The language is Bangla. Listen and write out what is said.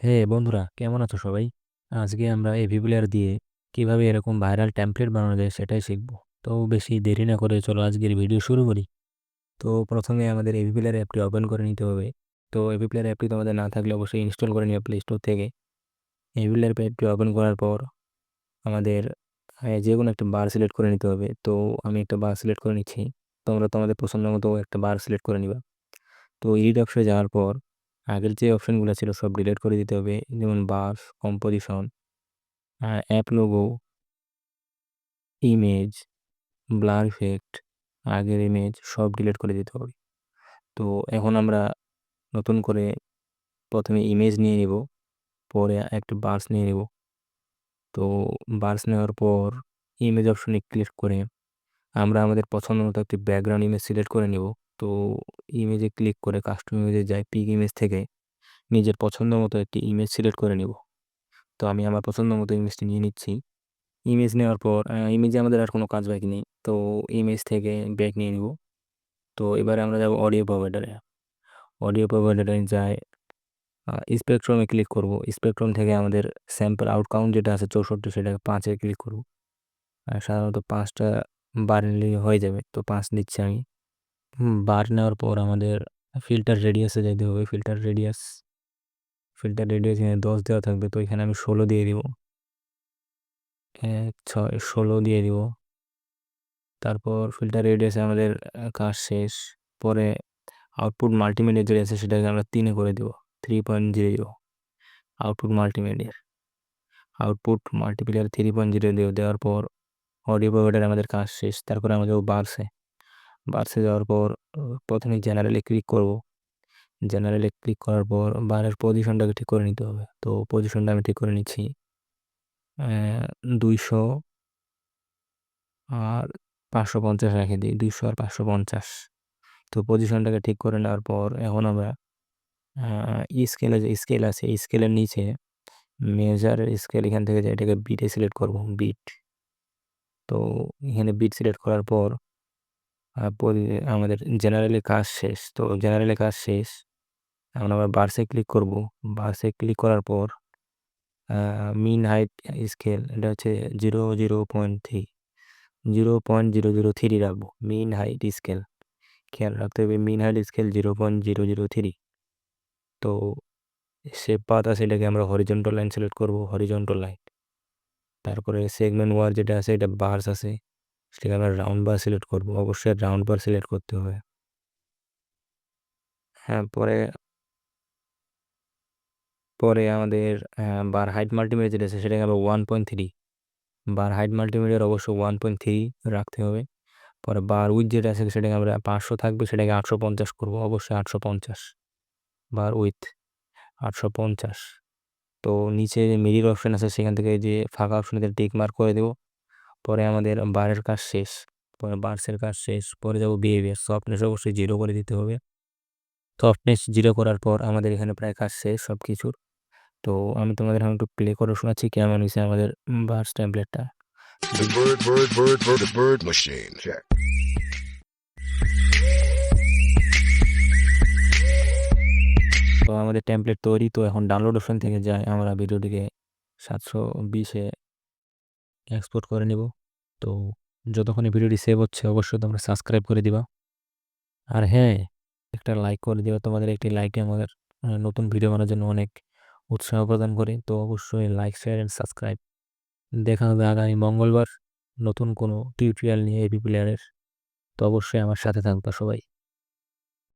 হে বন্ধুরা, কেমন আছো সবাই? আজকে আমরা এভি প্লেয়ার দিয়ে কীভাবে এরকম ভাইরাল টেমপ্লেট বানানো যায় সেটাই শিখব। তো বেশি দেরি না করে চলো আজকের ভিডিও শুরু করি। তো প্রথমে আমাদের এভি প্লেয়ার অ্যাপটি ওপেন করে নিতে হবে। তো এভি প্লেয়ার অ্যাপটি তোমাদের না থাকলে অবশ্যই ইনস্টল করে নিও প্লে স্টোর থেকে। এভি প্লেয়ার অ্যাপটি ওপেন করার পর আমাদের যে কোনো একটা বার সিলেক্ট করে নিতে হবে। তো আমি একটা বার সিলেক্ট করে নিচ্ছি। তোমরা তোমাদের পছন্দ মতো একটা বার সিলেক্ট করে নিবা। তো এডিট অপশনে যাওয়ার পর আগের যে অপশনগুলো ছিল সব ডিলিট করে দিতে হবে। যেমন বাস composition app logo image blur effect আগের ইমেজ সব ডিলিট করে দিতে হবে। তো এখন আমরা নতুন করে প্রথমে ইমেজ নিয়ে নিব, পরে একটা বার্স নিয়ে নেব। তো বার্স নেওয়ার পর ইমেজ অপশনে ক্লিক করে আমরা আমাদের পছন্দ মতো একটি ব্যাকগ্রাউন্ড ইমেজ সিলেক্ট করে নেব। তো ইমেজে ক্লিক করে কাস্টম ইমেজে যাই পিক ইমেজ থেকে, নিজের পছন্দ মতো একটি ইমেজ সিলেক্ট করে নেব। তো আমি আমার পছন্দ মতো ইমেজটি নিয়ে নিচ্ছি। ইমেজ নেওয়ার পর ইমেজে আমাদের আর কোনো কাজ বাকি নেই। তো ইমেজ থেকে ব্যাক নিয়ে নিব। তো এবারে আমরা যাব অডিও প্রোভাইডারে অডিও প্রোভাইডারে যাই স্পেকট্রমে ক্লিক করব। স্পেকট্রম থেকে আমাদের স্যাম্পল আউট কাউন্ট যেটা আছে চৌষট্টি, সেটাকে পাঁচে ক্লিক করব। সাধারণত পাঁচটা নিলে হয়ে যাবে। তো পাঁচ নিচ্ছি আমি। বার নেওয়ার পর আমাদের ফিল্টার রেডিয়াসে যেতে হবে। ফিল্টার রেডিয়াস ফিল্টার রেডিয়াস এখানে দশ দেওয়া থাকবে, তো এখানে আমি ষোলো দিয়ে দিব। এক, ছয়, ষোলো দিয়ে দিব। তারপর ফিল্টার রেডিয়াসে আমাদের কাজ শেষ। পরে আউটপুট মাল্টিমিডিয়া যেটা আছে সেটাকে আমরা তিনে করে দেব থ্রি পয়েন্ট জিরো আউটপুট মাল্টিমিডিয়ার আউটপুট মাল্টিপ্লেয়ার জিরো দিয়ে দেওয়ার পর অডিও প্রোভাইডার আমাদের কাজ শেষ। তারপরে আমাদের বার্সে বার্সে যাওয়ার পর প্রথমে জেনারেলে ক্লিক করব। জেনারেলে ক্লিক করার পর বারের পজিশনটাকে ঠিক করে নিতে হবে। তো পজিশনটা আমি ঠিক করে নিচ্ছি। দুইশো আর পাঁচশো পঞ্চাশ রেখে দিই, দুইশো আর পাঁচশো পঞ্চাশ। তো পজিশনটাকে ঠিক করে নেওয়ার পর এখন আমরা স্কেলে যে স্কেল আছে স্কেলের নিচে মেজারের স্কেল এখান থেকে যে এটাকে বিটে সিলেক্ট করব বিট তো এখানে বিট সিলেক্ট করার পর আমাদের জেনারেলি কাজ শেষ। তো জেনারেলি কাজ শেষ। এখন আমরা বার্সে ক্লিক করব। বার্সে ক্লিক করার পর মিন হাইট স্কেল এটা হচ্ছে zero zero point three zero point zero zero three রাখব। মিন হাইট স্কেল খেয়াল রাখতে হবে mean height scale zero point zero zero three তো শেপ পাত আছে, এটাকে আমরা হরিজন্টাল লাইন সিলেক্ট করব হরিজন্টাল লাইন তারপরে সেগমেন্ট ওয়ার যেটা আছে, এটা বার্স আছে। সেটাকে আমরা রাউন্ড বার সিলেক্ট করব। অবশ্যই রাউন্ড বার সিলেক্ট করতে হবে। হ্যাঁ পরে পরে আমাদের বার হাইট মাল্টিমিডিয়া যেটা আছে সেটাকে আমরা ওয়ান পয়েন্ট থ্রি বার হাইট মাল্টিমিডিয়ার অবশ্য ওয়ান পয়েন্ট থ্রি রাখতে হবে। পরে বার উইথ যেটা আছে, সেটাকে আমরা পাঁচশো থাকবে, সেটাকে আটশো পঞ্চাশ করব। অবশ্যই আটশো পঞ্চাশ। বার উইথ আটশো পঞ্চাশ। তো নিচে যে মিডিল অপশান আছে, সেখান থেকে যে ফাঁকা অপশানে টিক মার্ক করে দেবো পরে আমাদের বারের কাজ শেষ পরে বার্সের কাজ শেষ পরে যাব বিহেভিয়ার সফটনেস অবশ্যই জিরো করে দিতে হবে সফটনেস জিরো করার পর আমাদের এখানে প্রায় কাজ শেষ সব কিছুর তো আমি তোমাদের এখন একটু প্লে করে শোনাচ্ছি কেমন হয়েছে আমাদের বার্স. Check. তো আমাদের টেমপ্লেট তৈরি তো এখন ডাউনলোড অপশন থেকে যায় আমরা ভিডিওটিকে সাতশো বিশে এক্সপোর্ট করে নেব। তো যতক্ষণে ভিডিওটি সেভ হচ্ছে, অবশ্যই তোমরা সাবস্ক্রাইব করে দিবা। আর হ্যাঁ একটা লাইক করে দিবা। তোমাদের একটি লাইকে আমাদের নতুন ভিডিও বানানোর জন্য অনেক উৎসাহ প্রদান করে। তো অবশ্যই লাইক শেয়ার অ্যান্ড সাবস্ক্রাইব দেখা হবে আগামী মঙ্গলবার নতুন কোনো টিউটোরিয়াল নিয়ে এপি প্লেয়ারের তো অবশ্যই আমার সাথে থাকবা সবাই।